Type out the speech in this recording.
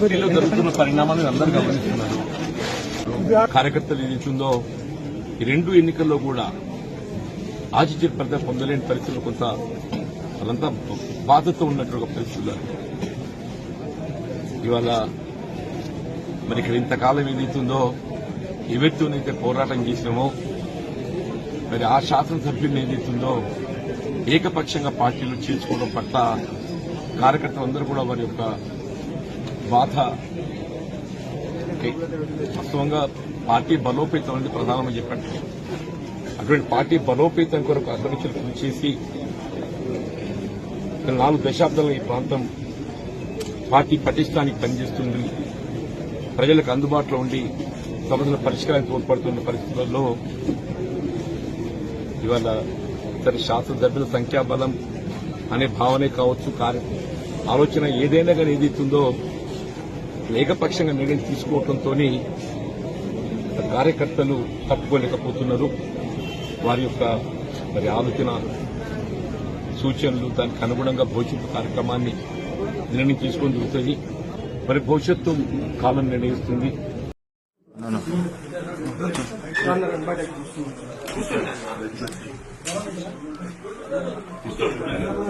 పార్టీలో జరుగుతున్న పరిణామాలను అందరూ గమనిస్తున్నారు. కార్యకర్తలు ఏదైతుందో ఈ రెండు ఎన్నికల్లో కూడా ఆచిత్య ప్రజ పొందలేని పరిస్థితులు కొంత వాళ్ళంతా బాధతో ఉన్నట్టు ఒక పరిస్థితులు ఇవాళ మరి ఇక్కడ ఇంతకాలం ఏదైతుందో ఎవరితోనైతే పోరాటం చేసినామో మరి ఆ శాసనసభ్యుని ఏదైతుందో ఏకపక్షంగా పార్టీలు చేర్చుకోవడం పట్ల కార్యకర్తలందరూ కూడా వారి యొక్క బాధ. వాస్తవంగా పార్టీ బలోపేతం అనేది ప్రధానమని చెప్పండి. అటువంటి పార్టీ బలోపేతం కొరకు అధ్యక్షులు కృషి చేసి నాలుగు దశాబ్దాలు ఈ ప్రాంతం పార్టీ పటిష్టానికి పనిచేస్తుంది. ప్రజలకు అందుబాటులో ఉండి సమస్యల పరిష్కారానికి తోడ్పడుతున్న పరిస్థితుల్లో ఇవాళ ఇతర శాసనసభ్యుల సంఖ్యాబలం అనే భావనే కావచ్చు కార్య ఆలోచన ఏదైనా కానీ ఏదైతుందో ఏకపక్షంగా నిర్ణయం తీసుకోవడంతో కార్యకర్తలు తట్టుకోలేకపోతున్నారు. వారి యొక్క మరి ఆలోచన సూచనలు దానికి అనుగుణంగా భవిష్యత్తు కార్యక్రమాన్ని నిర్ణయం తీసుకొని జరుగుతుంది. మరి భవిష్యత్తు కాలం నిర్ణయిస్తుంది. తీసుకో